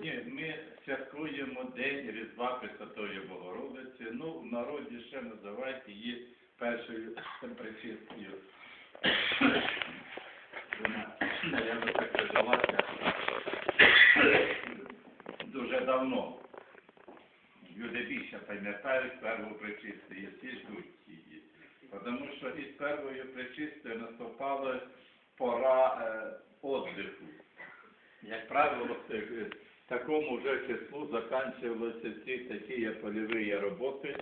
Ні, ми святкуємо День Різдва Пресвятої Богородиці. Ну, в народі ще називають її першою причистою. Вона, наверно, так прижилася дуже давно. Люди більше пам'ятають перву причисту, і всі ждуть її. Тому що із первою причистою наступала пора е, віддиху. Як правило, в е, такому вже числу закінчувалися ці такі польові роботи.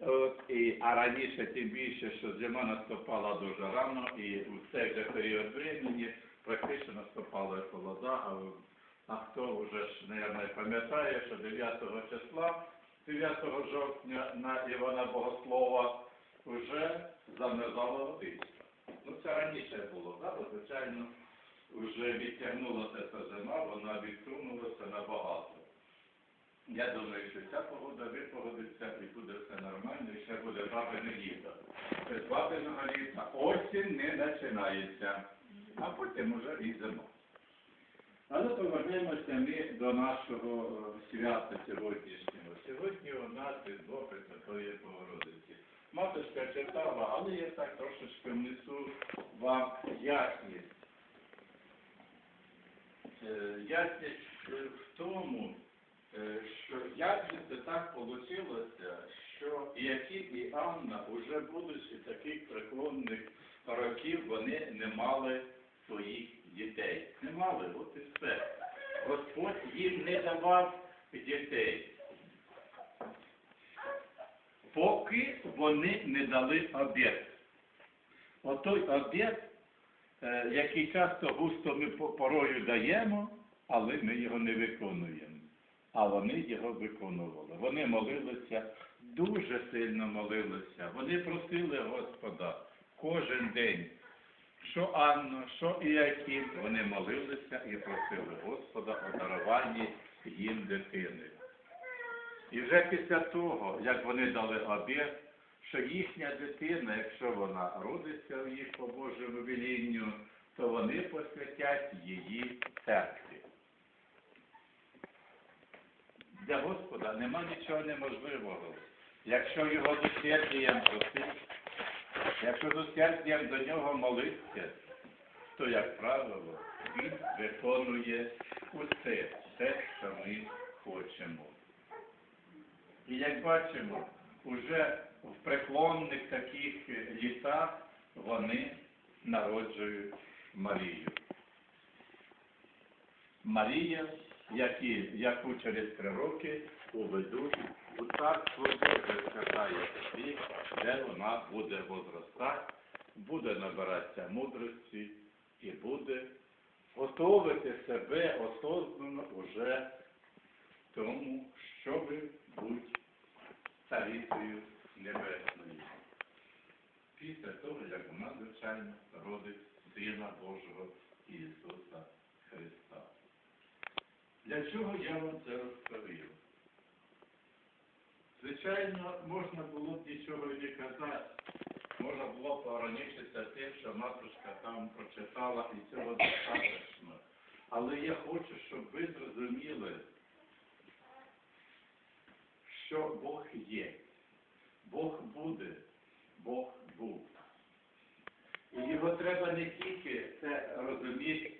От, і, а раніше тим більше, що зима наступала дуже рано, і у цей же період времени практично наступала холода, а, а хто вже ж, мабуть, пам'ятає, що 9 числа, 9 жовтня на Івана Богослова вже замерзала водичка. Ну це раніше було, так? Звичайно, вже відтягнулася ця зима, вона відсунулася набагато. Я думаю, що ця погода випогодиться і буде все нормально, і ще буде бабине літо. Бабиного літа осінь не починається, а потім уже і зима. Але повернемося ми до нашого е, свята сьогоднішнього. Сьогодні у нас Різдво Пресвятої Богородиці. Матушка читала, але я так трошечки внесу вам ясність. Е, Ясність е, в тому, е, що як же це так вийшло, що і Яків, і Анна, уже будучи таких преклонних років, вони не мали своїх дітей. Не мали, от і все. Господь їм не давав дітей. Поки вони не дали обід. Отой е, який часто густо ми порою даємо, але ми його не виконуємо. А вони його виконували. Вони молилися, дуже сильно молилися. Вони просили Господа кожен день. Що Анна, що Іаким, вони молилися і просили Господа о даруванні їм дитини. І вже після того, як вони дали обід, що їхня дитина, якщо вона родиться в їх по Божому велінню, то вони посвятять її церкві. Для Господа нема нічого неможливого. Якщо його досердієм просить, якщо досердієм до нього молиться, то, як правило, він виконує усе, те, що ми хочемо. І як бачимо, уже в преклонних таких літах вони народжують Марію. Марія, які, яку через три роки уведуть у царство Боже сказає собі, де вона буде возростати, буде набиратися мудрості і буде готовити себе осознано уже тому, щоб бути царицею небесною. Після того, як вона, звичайно, родить Сина Божого Ісуса Христа. Для чого я вам це розповів? Звичайно, можна було б нічого не казати. Можна було б ограничитися тим, що матушка там прочитала, і цього достатньо. Але я хочу, щоб ви зрозуміли, що Бог є. Бог буде, Бог був. І його треба не тільки це розуміти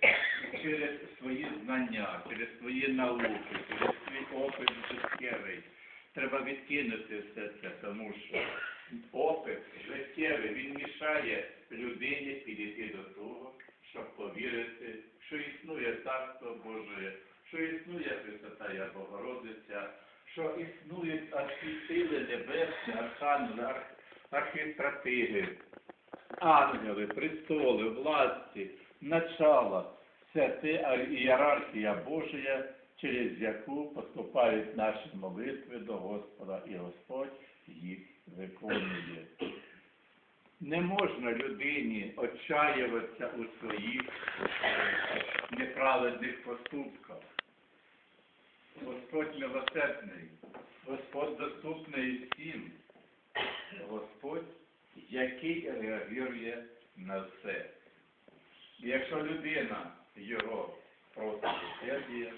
через свої знання, через свої науки, через свій опит життєвий. Треба відкинути все це, тому що опит життєвий, він мішає людині підійти до того, щоб повірити, що існує Царство Боже, що існує Пресвятая Богородиця, що існують всі сили арх- архістратиги, ангели, престоли, власті, начала. Це те ієрархія Божія, через яку поступають наші молитви до Господа, і Господь їх виконує. Не можна людині отчаюватися у своїх неправедних поступках. Господь милосердний, Господь доступний всім, Господь, який реагує на все. І якщо людина його просить усердія,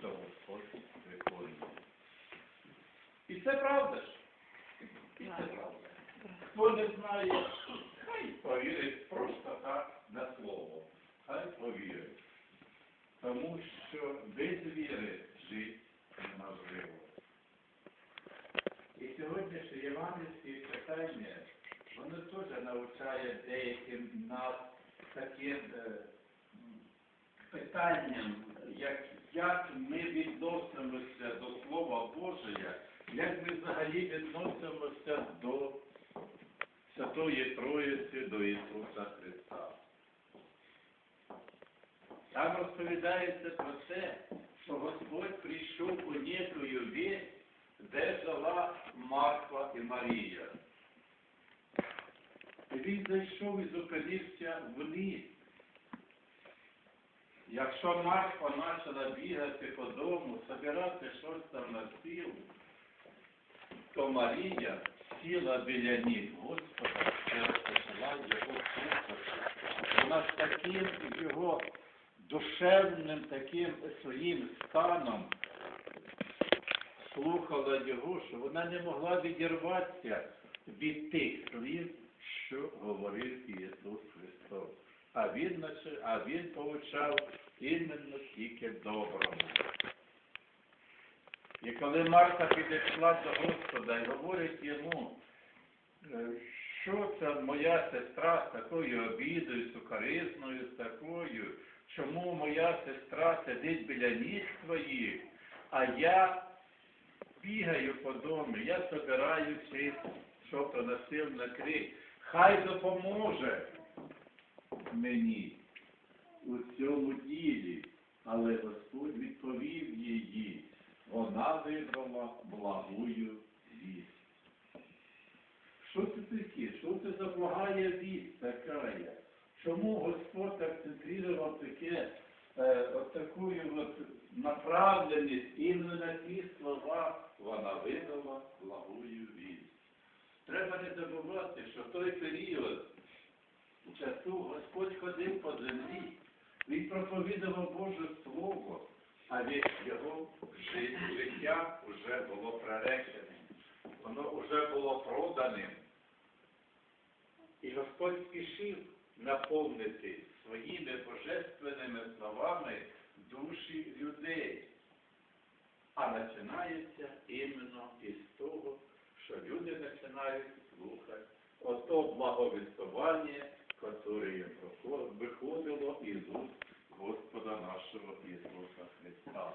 то Господь виконує. І це правда ж. І це правда. Хто не знає, хай повірить просто так на слово. Хай повірить. Тому що без віри жити неможливо. І сьогоднішнє євангельське читання, воно теж навчає деяким нас таким е, питанням, як, як ми відносимося до Слова Божого, як ми взагалі відносимося до Святої Троїці, до Ісуса Христа. Там розповідається про те, що Господь прийшов у некую вісь, де жила Марфа і Марія. І він зайшов і зупинився вниз. Якщо Марфа почала бігати по дому, збирати щось там на стіл, то Марія сіла біля ніг Господа і розпочала його слухати. Вона з таким його душевним таким своїм станом слухала його, що вона не могла відірватися від тих слів, що говорив Ісус Христос. А він, а він повчав іменно тільки доброму. І коли Марта підійшла до Господа і говорить йому, е, що це моя сестра з такою обідою, сукаризною, з такою, чому моя сестра сидить біля ніг твоїх, а я бігаю по дому, я собираюся, що поносив на крик. Хай допоможе мені у цьому ділі, але Господь відповів їй, вона вибрала благую вість. Що це таке? Що це за благая вість така? Чому Господь акцентрував таке, е, от направленість іменно на ті слова, вона видала благую вість. Треба не забувати, що в той період часу Господь ходив по землі, він проповідував Боже Слово, а від його життя вже було пререченим, воно вже було проданим. І Господь спішив наповнити своїми божественними словами душі людей. А починається іменно із того, що люди починають слухати ото благовістування, яке виходило із уст Господа нашого Ісуса Христа.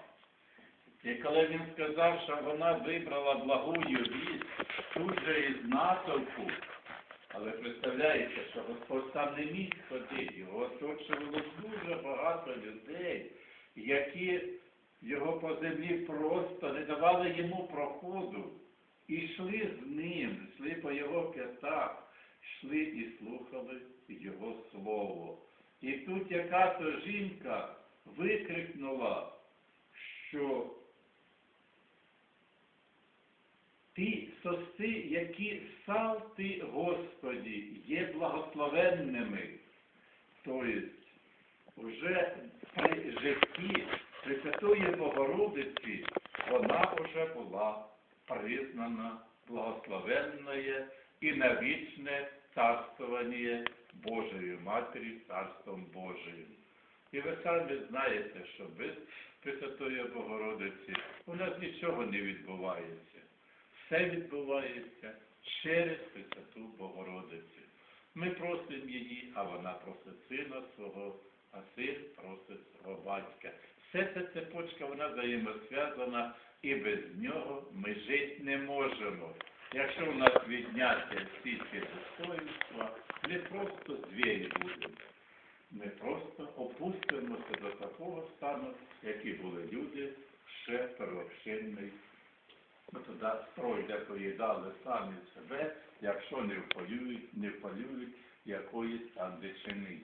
І коли він сказав, що вона вибрала благую вість тут же із натовпу, але представляєте, що Господь сам не міг ходити, його оточувало дуже багато людей, які його по землі просто не давали йому проходу. І йшли з ним, йшли по його п'ятах, йшли і слухали його слово. І тут яка-то жінка викрикнула, що ті сости, які сав ти, Господі, є благословенними. Тобто, вже при житті Пресвятої Богородиці вона вже була признана благословенною і на вічне царствування Божої Матері Царством Божиим. І ви самі знаєте, що без Пресвятої Богородиці у нас нічого не відбувається. Все відбувається через Пресвяту Богородицю. Ми просимо її, а вона просить сина свого, а син просить свого батька. Все ця цепочка, вона взаємосв'язана, і без нього ми жити не можемо. Якщо у нас відняття всі ці достоинства, ми просто звірі будемо. Ми просто опустимося до такого стану, які були люди ще первообщинний. Ми туди строй, де поїдали самі себе, якщо не вполюють, не вполюють якоїсь там дичини.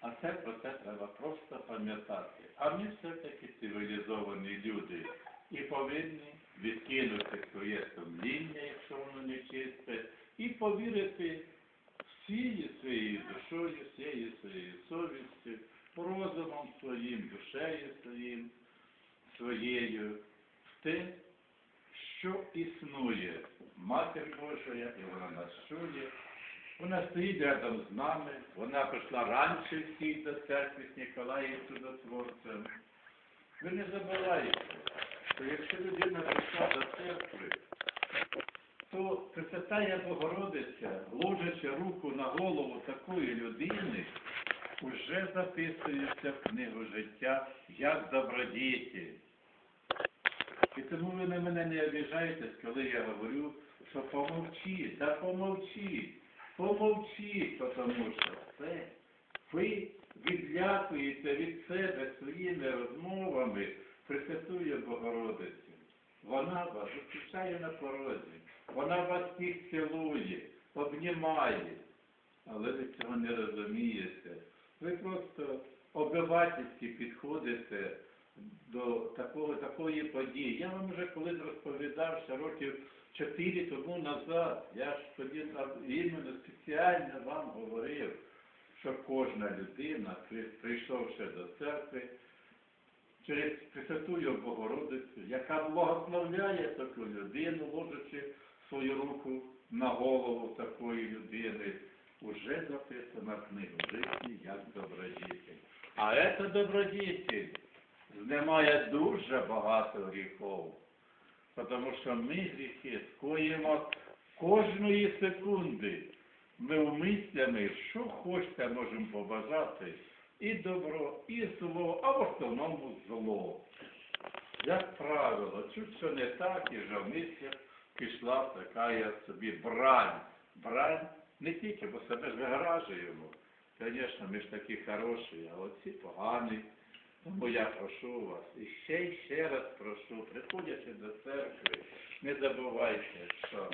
А це про це треба просто пам'ятати. А ми все-таки цивілізовані люди і повинні відкинути своє сумління, якщо воно не чисте, і повірити всією своєю душою, всією своєю совістю, розумом своїм, душею своїм, своєю в те, що існує Матір Божа, і вона нас чує. Вона стоїть рядом з нами, вона прийшла раніше всіх до церкви з Ніколаєм Чудотворцем. Ви не забувайте, що якщо людина прийшла до церкви, то Пресвятая Богородиця, ложачи руку на голову такої людини, уже записується в книгу життя як добродітель. І тому ви на мене не обіжаєтесь, коли я говорю, що помовчи, та помовчи, помовчи, тому що це ви відлякуєте від себе своїми розмовами Пресвятую Богородицю. Вона вас зустрічає на порозі, вона вас всіх цілує, обнімає, але ви цього не розумієте. Ви просто обивательськи підходите до такого, такої події. Я вам вже колись розповідав ще років чотири тому назад. Я ж тоді іменно спеціально вам говорив, що кожна людина, при- прийшовши до церкви, через Пресвятую Богородицю, яка благословляє таку людину, ложачи свою руку на голову такої людини, уже записана в книгу житті як добродітель. А це добродітель знімає дуже багато гріхов, тому що ми гріхи скоїмо кожної секунди. Ми вмислями, що хочете, можемо побажати, і добро, і зло, а в основному зло. Як правило, чуть що не так, і вже в місці пішла така я собі брань. Брань не тільки, бо себе ж вигражуємо. Звісно, ми ж такі хороші, а оці погані. Тому я прошу вас, і ще і ще раз прошу, приходячи до церкви, не забувайте, що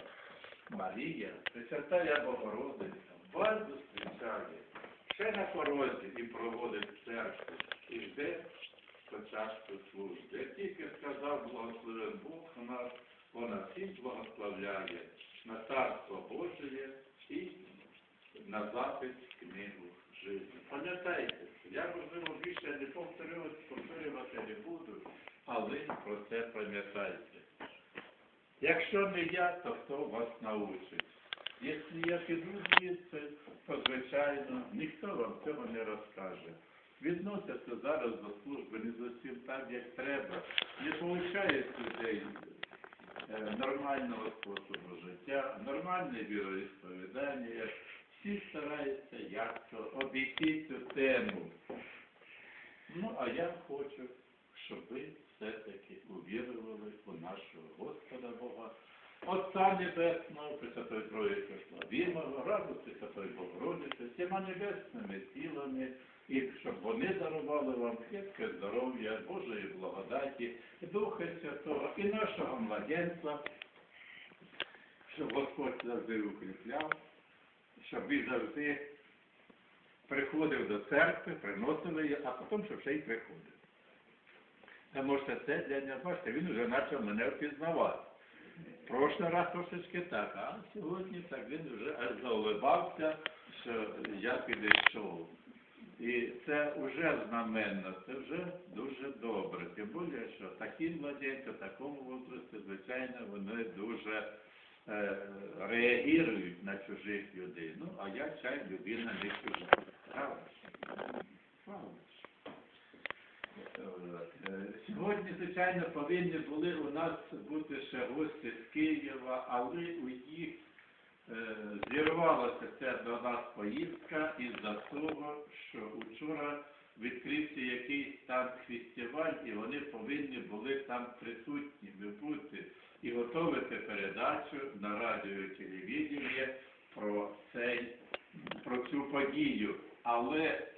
Марія, Пресвятая Богородиця, вас зустрічає ще на порозі і проводить церкву, і жде початку служби. Як тільки сказав благословен Бог нас, вона всіх благословляє на Царство Божє і на запис книгу життя. Пам'ятайте, я можливо більше не повторювати, повторювати не буду, але про це пам'ятайте. Якщо не я, то хто вас научить? Якщо я піду звідси, то звичайно ніхто вам цього не розкаже. Відносяться зараз до служби не зовсім так, як треба. Не получають людей е, нормального способу життя, нормальне віроісповідання. Всі стараються як-то обійти цю тему. Ну, а я хочу, щоб ви все-таки увірували у нашого Господа Бога, Отця Небесного, Пресвятої Троїці Славімого, з Пресвятої Богородиці, всіма небесними тілами, і щоб вони дарували вам крепке здоров'я, Божої благодаті, Духа Святого і нашого младенця, щоб Господь завжди укріпляв, щоб ви завжди приходив до церкви, приносили її, а потім, щоб ще й приходив. А може це для нього, бачите, він вже почав мене впізнавати. Прошлий раз трошечки так, а сьогодні так він вже аж заулибався, що я підійшов. І це вже знаменно, це вже дуже добре. Тим більше, що такі младенці в такому возрасті, звичайно, вони дуже е, реагують на чужих людей. Ну, а я чай людина не чужа. Сьогодні, звичайно, повинні були у нас бути ще гості з Києва, але у їх е, зірвалася ця до нас поїздка із-за того, що вчора відкрився якийсь там фестиваль, і вони повинні були там присутніми бути і готувати передачу на радіо і телевізії про цей про цю подію. Але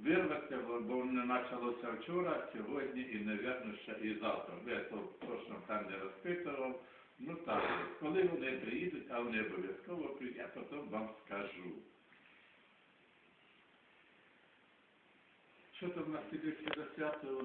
вирватися, бо не почалося вчора, сьогодні і, мабуть, ще і завтра. Я то точно там не розпитував. Ну так, коли вони приїдуть, а вони обов'язково приїдуть, я потім вам скажу. Що там нас піде до свято?